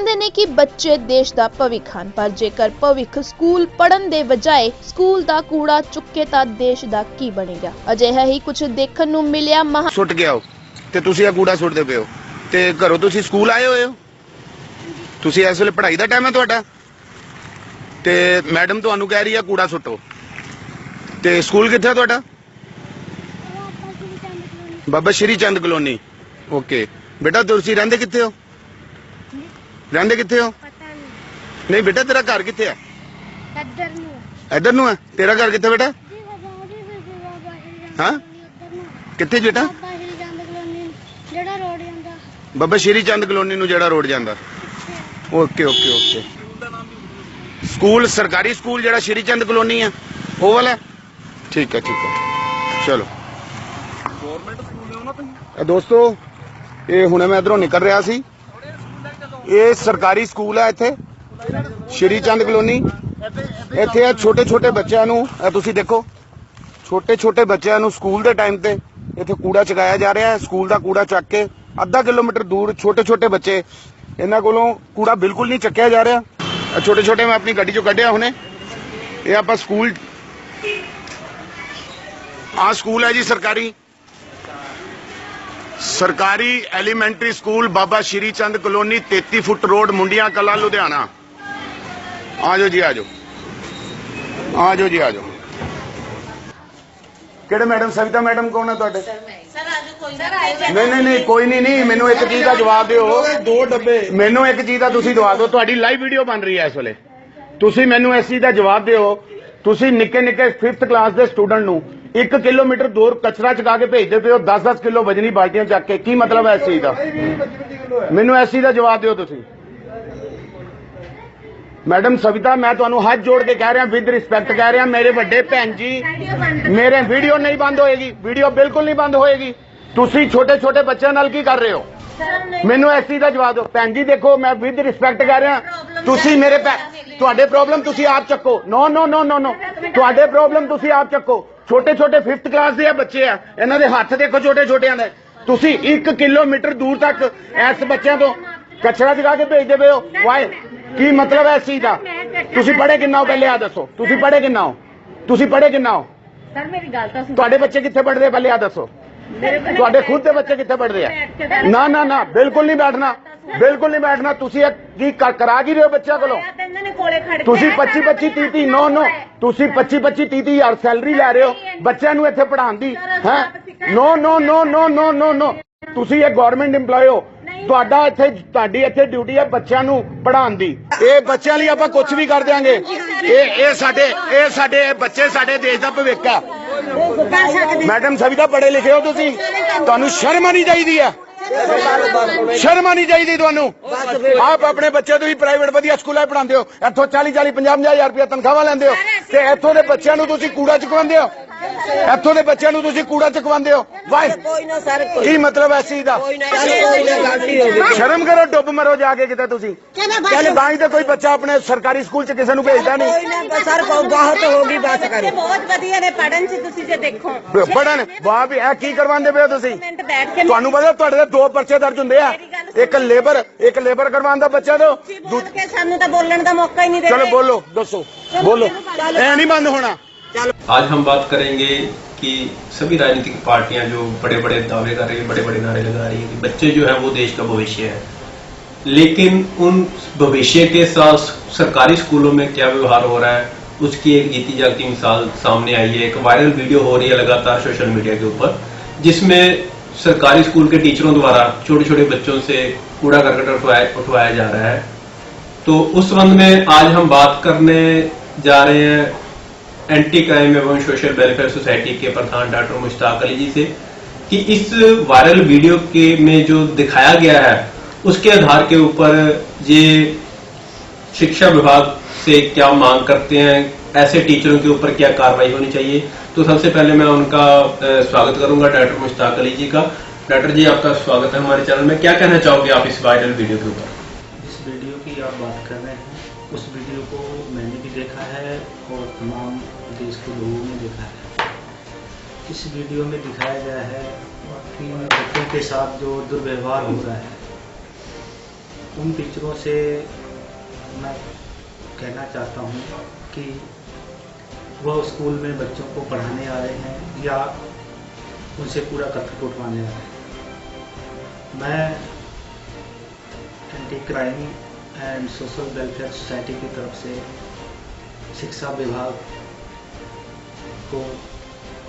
ਕਹਿੰਦੇ ਨੇ ਕਿ ਬੱਚੇ ਦੇਸ਼ ਦਾ ਭਵਿੱਖ ਹਨ, ਪਰ ਜੇਕਰ ਭਵਿੱਖ ਸਕੂਲ ਪੜਨ ਦੇ ਬਜਾਏ ਸਕੂਲ ਦਾ ਕੂੜਾ ਚੁੱਕੇ ਤਾਂ ਦੇਸ਼ ਦਾ ਕੀ ਬਣੇਗਾ? ਅਜਿਹਾ ਹੀ ਕੁਝ ਦੇਖਣ ਨੂੰ ਮਿਲਿਆ ਮਹਾ ਸੁੱਟ ਕੇ ਆਓ ਤੇ ਤੁਸੀਂ ਇਹ ਕੂੜਾ ਸੁੱਟਦੇ ਪਏ ਹੋ। ਤੇ ਘਰੋਂ ਤੁਸੀਂ ਸਕੂਲ ਆਏ ਹੋਏ ਹੋ? ਤੁਸੀਂ ਇਸ ਵੇਲੇ ਪੜ੍ਹਾਈ ਦਾ ਟਾਈਮ ਹੈ ਤੁਹਾਡਾ? ਤੇ ਮੈਡਮ ਤੁਹਾਨੂੰ ਕਹਿ ਰਹੀ ਹੈ ਕੂੜਾ ਸੁੱਟੋ। ਤੇ ਸਕੂਲ ਕਿੱਥੇ ਹੈ ਤੁਹਾਡਾ? ਬਾਬਾ ਸ਼੍ਰੀ ਚੰਦ ਕਲੋਨੀ। ਓਕੇ। ਬੇਟਾ, ਤੁਸੀਂ ਰਹਿੰਦੇ ਕਿੱਥੇ ਹੋ? ਰਹਿੰਦੇ ਕਿੱਥੇ ਹੋ? ਪਤਾ ਨਹੀਂ। ਨਹੀਂ ਬੇਟਾ ਤੇਰਾ ਘਰ ਕਿੱਥੇ ਹੈ ਇੱਧਰ ਨੂੰ। ਇੱਧਰ ਨੂੰ ਹੈ ਤੇਰਾ ਘਰ ਕਿੱਥੇ ਬੇਟਾ? ਜੀ ਬਾਬਾ ਹਾਂ? ਨੂੰ। ਕਿੱਥੇ ਬੇਟਾ? ਬਾਬਾ ਸ਼੍ਰੀ ਚੰਦ ਕਲੋਨੀ ਜਿਹੜਾ ਰੋਡ ਜਾਂਦਾ। ਬਾਬਾ ਸ਼੍ਰੀ ਚੰਦ ਕਲੋਨੀ ਨੂੰ ਜਿਹੜਾ ਰੋਡ ਜਾਂਦਾ। Okay okay okay. ਸਕੂਲ ਸਰਕਾਰੀ ਸਕੂਲ ਜਿਹੜਾ ਸ਼੍ਰੀ ਚੰਦ ਕਲੋਨੀ ਆ ਉਹ ਵਾਲਾ? ਠੀਕ ਹੈ ਠੀਕ ਹੈ ਚਲੋ। ਇਹ ਦੋਸਤੋ ਇਹ ਹੁਣੇ ਮੈਂ ਇਧਰੋਂ ਨਿਕਲ ਰਿਹਾ ਸੀ। ਇਹ ਸਰਕਾਰੀ ਸਕੂਲ ਹੈ ਇੱਥੇ, ਸ਼੍ਰੀ ਚੰਦ ਕਲੋਨੀ। ਇੱਥੇ ਆ ਛੋਟੇ ਛੋਟੇ ਬੱਚਿਆਂ ਨੂੰ ਇਹ ਤੁਸੀਂ ਦੇਖੋ, ਛੋਟੇ ਛੋਟੇ ਬੱਚਿਆਂ ਨੂੰ ਸਕੂਲ ਦੇ ਟਾਈਮ ਤੇ ਇੱਥੇ ਕੂੜਾ ਚਕਾਇਆ ਜਾ ਰਿਹਾ ਹੈ, ਸਕੂਲ ਦਾ ਕੂੜਾ ਚੱਕ ਕੇ ਅੱਧਾ ਕਿਲੋਮੀਟਰ ਦੂਰ ਛੋਟੇ ਛੋਟੇ ਬੱਚੇ ਇਹਨਾਂ ਕੋਲੋਂ ਕੂੜਾ ਬਿਲਕੁਲ ਨਹੀਂ ਚੱਕਿਆ ਜਾ ਰਿਹਾ। ਛੋਟੇ ਛੋਟੇ ਮੈਂ ਆਪਣੀ ਗੱਡੀ ਚੋਂ ਕੱਢਿਆ ਹੁਣੇ। ਇਹ ਆਪਾਂ ਸਕੂਲ ਆ ਸਕੂਲ ਹੈ ਜੀ ਸਰਕਾਰੀ। ਸਰਕਾਰੀ elementary school Baba Shri Chand colony 33 foot road Mundian Kalan Ludhiana. ਆ ਜਾਓ ਜੀ ਆ ਜਾਓ ਆ ਜਾਓ ਜੀ ਆ ਜਾਓ ਕਿਹੜੇ ਮੈਡਮ? ਸਵਿਤਾ ਮੈਡਮ ਕੌਣ ਹੈ। ਤੁਹਾਡੇ ਨਹੀਂ ਨਹੀਂ ਨਹੀਂ ਕੋਈ ਨਹੀਂ ਨਹੀਂ ਮੈਨੂੰ ਇੱਕ ਚੀਜ਼ ਦਾ ਜਵਾਬ ਦਿਓ। ਦੋ ਡੱਬੇ। ਮੈਨੂੰ ਇੱਕ ਚੀਜ਼ ਦਾ ਤੁਸੀਂ ਜਵਾਬ ਦਿਓ। ਤੁਹਾਡੀ ਲਾਈਵ ਵੀਡੀਓ ਬਣ ਰਹੀ ਹੈ ਇਸ ਵੇਲੇ। ਤੁਸੀਂ ਮੈਨੂੰ ਇਸ ਚੀਜ਼ ਦਾ ਜਵਾਬ ਦਿਓ। ਤੁਸੀਂ ਨਿੱਕੇ ਨਿੱਕੇ 5th ਕਲਾਸ ਦੇ ਸਟੂਡੈਂਟ ਨੂੰ 1 ਕਿਲੋਮੀਟਰ ਦੂਰ ਕਚਰਾ ਚਕਾ ਕੇ ਭੇਜਦੇ ਪਏ ਹੋ 10-10 ਕਿਲੋ ਵਜਨੀ ਬਾਲਟੀਆਂ ਚੱਕ ਕੇ। ਕੀ ਮਤਲਬ ਹੈ ਇਸ ਚੀਜ਼ ਦਾ? ਮੈਨੂੰ ਇਸ ਚੀਜ਼ ਦਾ ਜਵਾਬ ਦਿਓ ਤੁਸੀਂ। ਮੈਡਮ ਸਵਿਤਾ ਮੈਂ ਤੁਹਾਨੂੰ ਹੱਥ ਜੋੜ ਕੇ ਕਹਿ ਰਿਹਾ ਵਿਦ ਰਿਸਪੈਕਟ ਕਹਿ ਰਿਹਾ ਮੇਰੇ ਵੱਡੇ ਭੈਣ ਜੀ ਮੇਰੇ ਵੀਡੀਓ ਨਹੀਂ ਬੰਦ ਹੋਏਗੀ। ਵੀਡੀਓ ਬਿਲਕੁਲ ਨਹੀਂ ਬੰਦ ਹੋਏਗੀ। ਤੁਸੀਂ ਛੋਟੇ ਛੋਟੇ ਬੱਚਿਆਂ ਨਾਲ ਕੀ ਕਰ ਰਹੇ ਹੋ? ਮੈਨੂੰ ਚੀਜ਼ ਦਾ ਜਵਾਬ ਦਿਓ। ਭੈਣ ਜੀ ਦੇਖੋ ਮੈਂ ਵਿਦ ਰਿਸਪੈਕਟ ਕਹਿ ਰਿਹਾ। ਤੁਸੀਂ ਮੇਰੇ ਤੁਹਾਡੇ ਪ੍ਰੋਬਲਮ ਤੁਸੀਂ ਆਪ ਚੱਕੋ। ਨੋ ਨੋ ਨੋ ਨੋ ਨੋ ਤੁਹਾਡੇ ਪ੍ਰੋਬਲਮ ਤੁਸੀਂ ਆਪ ਚੱਕੋ। ਛੋਟੇ ਛੋਟੇ 5th ਕਲਾਸ ਦੇ ਆ ਬੱਚੇ ਆ। ਇਹਨਾਂ ਦੇ ਹੱਥ ਦੇਖੋ ਛੋਟੇ ਛੋਟਿਆਂ ਦੇ। ਤੁਸੀਂ 1 ਕਿਲੋਮੀਟਰ ਦੂਰ ਤੱਕ ਇਸ ਬੱਚਿਆਂ ਤੋਂ ਕਚਰਾ ਚਗਾ ਕੇ ਭੇਜਦੇ ਪਏ ਹੋ। ਵਾਈ ਕੀ ਮਤਲਬ ਹੈ ਇਸ ਚੀਜ਼ ਦਾ? ਤੁਸੀਂ ਪੜ੍ਹੇ ਕਿੰਨਾ ਹੋ ਪਹਿਲੇ ਆ ਦੱਸੋ। ਤੁਸੀਂ ਪੜ੍ਹੇ ਕਿੰਨਾ ਹੋ? ਤੁਸੀਂ ਪੜ੍ਹੇ ਕਿੰਨਾ ਹੋ? ਸਰ ਮੇਰੀ ਗੱਲ ਤਾਂ ਸੁਣੋ। ਤੁਹਾਡੇ ਬੱਚੇ ਕਿੱਥੇ ਪੜ੍ਹਦੇ ਪਹਿਲੇ ਆ ਦੱਸੋ। ਤੁਹਾਡੇ ਖੁਦ ਦੇ ਬੱਚੇ ਕਿੱਥੇ ਪੜ੍ਹਦੇ ਆ? ਨਾ ਨਾ ਨਾ ਬਿਲਕੁਲ ਨਹੀਂ ਬੈਠਣਾ। ਬਿਲਕੁਲ ਨਹੀਂ ਬੈਠਣਾ। ਤੁਸੀਂ ਇਹ ਕੀ ਕਰ- ਕੀ ਰਹੇ ਹੋ ਬੱਚਿਆਂ ਕੋਲੋਂ? ਤੁਸੀਂ 25 25 30 30 ਨੋ ਨੋ। ਤੁਸੀਂ 25 25 30 30 ਹਜ਼ਾਰ ਸੈਲਰੀ ਲੈ ਰਹੇ ਹੋ। ਬੱਚਿਆਂ ਨੂੰ ਇੱਥੇ ਪੜ੍ਹਾਉਣ ਦੀ ਹੈ? ਨੋ ਨੋ ਨੋ ਨੋ ਨੋ ਨੋ ਨੋ ਤੁਸੀਂ ਇਹ ਗਵਰਨਮੈਂਟ EMPLOYE ਹੋ। ਤੁਹਾਡਾ ਇੱਥੇ ਤੁਹਾਡੀ ਇੱਥੇ ਡਿਊਟੀ ਹੈ ਬੱਚਿਆਂ ਨੂੰ ਪੜ੍ਹਾਉਣ ਦੀ। ਇਹ ਬੱਚਿਆਂ ਲਈ ਆਪਾਂ ਕੁਝ ਵੀ ਕਰ ਦਿਆਂਗੇ। ਇਹ ਇਹ ਸਾਡੇ ਇਹ ਸਾਡੇ ਬੱਚੇ ਸਾਡੇ ਦੇਸ਼ ਦਾ ਭਵਿੱਖ ਆ ਮੈਡਮ ਸਵਿਤਾ ਪੜ੍ਹੇ ਲਿਖੇ ਹੋ ਤੁਸੀਂ। ਤੁਹਾਨੂੰ ਸ਼ਰਮ ਆਣੀ ਚਾਹੀਦੀ ਹੈ। ਸ਼ਰਮ ਆਣੀ ਚਾਹੀਦੀ ਤੁਹਾਨੂੰ। ਆਪ ਆਪਣੇ ਬੱਚੇ ਤੁਸੀਂ ਪ੍ਰਾਈਵੇਟ ਵਧੀਆ ਸਕੂਲਾਂ 'ਚ ਪੜ੍ਹਾਉਂਦੇ ਹੋ। ਇੱਥੋਂ 40 40 50 ਹਜ਼ਾਰ ਰੁਪਏ ਤਨਖਾਹਾਂ ਲੈਂਦੇ ਹੋ। ਤੇ ਇੱਥੋਂ ਦੇ ਬੱਚਿਆਂ ਨੂੰ ਤੁਸੀਂ ਕੂੜਾ ਚੁਕਵਾਉਂਦੇ ਹੋ। ਇੱਥੋਂ ਦੇ ਬੱਚਿਆਂ ਨੂੰ ਤੁਸੀਂ ਕੂੜਾ ਚੁਕਵਾਉਂਦੇ ਹੋ? ਵਾਈ ਕੋਈ ਨਾ ਸਰ ਕੋਈ ਕੀ ਮਤਲਬ ਇਸ ਚੀਜ਼ ਦਾ ਸ਼ਰਮ ਕਰੋ ਡੁੱਬ ਮਰੋ ਜਾ ਕੇ ਕਿਤੇ ਤੁਸੀਂ। ਚੱਲ ਹੀ ਤੇ ਕੋਈ ਬੱਚਾ ਆਪਣੇ ਸਰਕਾਰੀ ਸਕੂਲ 'ਚ ਕਿਸੇ ਨੂੰ ਭੇਜਦਾ ਕੋਈ ਨਹੀਂ ਨਾ ਸਰ ਬਹੁਤ ਹੋ ਗਈ ਬਸ ਕਰੋ। ਬਹੁਤ ਵਧੀਆ ਨੇ ਪੜਨ ਚ ਤੁਸੀਂ ਜੇ ਦੇਖੋ। ਪੜਨ ਵਾਹ ਵੀ ਇਹ ਕੀ ਕਰਵਾਉਂਦੇ ਪਏ ਹੋ ਤੁਸੀਂ? ਤੁਹਾਨੂੰ ਪਤਾ ਤੁਹਾਡੇ ਤੇ ਦੋ ਪਰਚੇ ਦਰਜ ਹੁੰਦੇ ਆ। ਇੱਕ ਲੇਬਰ ਇੱਕ ਲੇਬਰ ਕਰਵਾਉਣ ਦਾ ਬੱਚਾ ਦੋ ਸਾਨੂੰ ਤਾਂ ਬੋਲਣ ਦਾ ਮੌਕਾ ਹੀ ਨਹੀਂ ਚਲੋ ਦਿੰਦੇ ਬੋਲੋ ਦੱਸੋ। ਬੋਲੋ। ਐ ਨਹੀਂ ਬੰਦ ਹੋਣਾ। आज हम बात करेंगे कि सभी राजनीतिक पार्टियाँ जो बड़े बड़े दावे कर रही है बड़े बड़े नारे लगा रही है कि बच्चे जो है वो देश का भविष्य है। लेकिन उन भविष्य के साथ सरकारी स्कूलों में क्या व्यवहार हो रहा है, उसकी एक जीती जागती मिसाल सामने आई है। एक वायरल वीडियो हो रही है लगातार सोशल मीडिया के ऊपर, जिसमें सरकारी स्कूल के टीचरों द्वारा छोटे छोटे बच्चों से कूड़ा करकट उठवाया जा रहा है। तो उस संबंध में आज हम बात करने जा रहे हैं एंटी क्राइम एवं सोशल वेलफेयर सोसाइटी के प्रधान डॉक्टर मुश्ताक अली जी से कि इस वायरल वीडियो के में जो दिखाया गया है, उसके आधार के ऊपर ये शिक्षा विभाग से क्या मांग करते हैं, ऐसे टीचरों के ऊपर क्या कार्रवाई होनी चाहिए? तो सबसे पहले मैं उनका स्वागत करूँगा डॉक्टर मुश्ताक अली जी का। डॉक्टर जी, आपका स्वागत है हमारे चैनल में। क्या कहना चाहोगे आप इस वायरल वीडियो के ऊपर? उस वीडियो को मैंने भी देखा है और तमाम देश के लोगों ने देखा है। इस वीडियो में दिखाया गया है कि बच्चों के साथ जो दुर्व्यवहार हो रहा है, उन टीचरों से मैं कहना चाहता हूँ कि वह स्कूल में बच्चों को पढ़ाने आ रहे हैं या उनसे पूरा कथक उठवाने आ रहे हैं। मैं anti crime and social welfare society की तरफ़ से शिक्षा विभाग को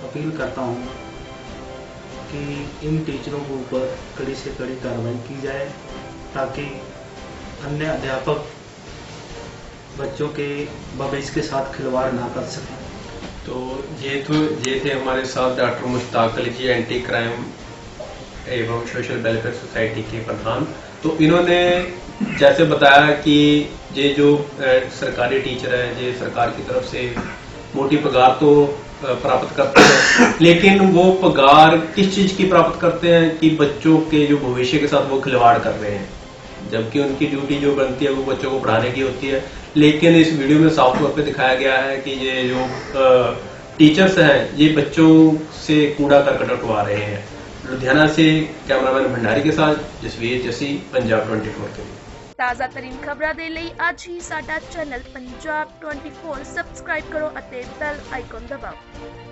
अपील करता हूँ कि इन टीचरों के ऊपर कड़ी से कड़ी कार्रवाई की जाए, ताकि अन्य अध्यापक बच्चों के भविष्य के साथ खिलवाड़ ना कर सकें। तो ये तो ये थे हमारे साथ doctor Mushtaq Ali ji anti crime एवं सोशल वेलफेयर सोसाइटी के प्रधान। तो इन्होंने जैसे बताया कि ये जो सरकारी टीचर है, ये सरकार की तरफ़ से मोटी पगार तो प्राप्त करते हैं। लेकिन वो पगार किस चीज़ की प्राप्त करते हैं कि बच्चों के जो भविष्य के साथ वो खिलवाड़ कर रहे हैं? जबकि उनकी ड्यूटी जो बनती है, वो बच्चों को पढ़ाने की होती है। लेकिन इस वीडियो में साफ़ तौर पे दिखाया गया है कि ये जो टीचर्स हैं, ये बच्चों से कूड़ा करकट उठवा रहे हैं। लुधियाना से कैमरामैन भंडारी के साथ जसवीर जसी पंजाब 24 के लिए ਤਾਜ਼ਾ ਤਰੀਨ ਖਬਰਾਂ ਦੇ ਲਈ ਅੱਜ ਹੀ ਸਾਡਾ ਚੈਨਲ ਪੰਜਾਬ 24 ਸਬਸਕ੍ਰਾਈਬ ਕਰੋ ਅਤੇ ਬੈਲ ਆਈਕਨ ਦਬਾਓ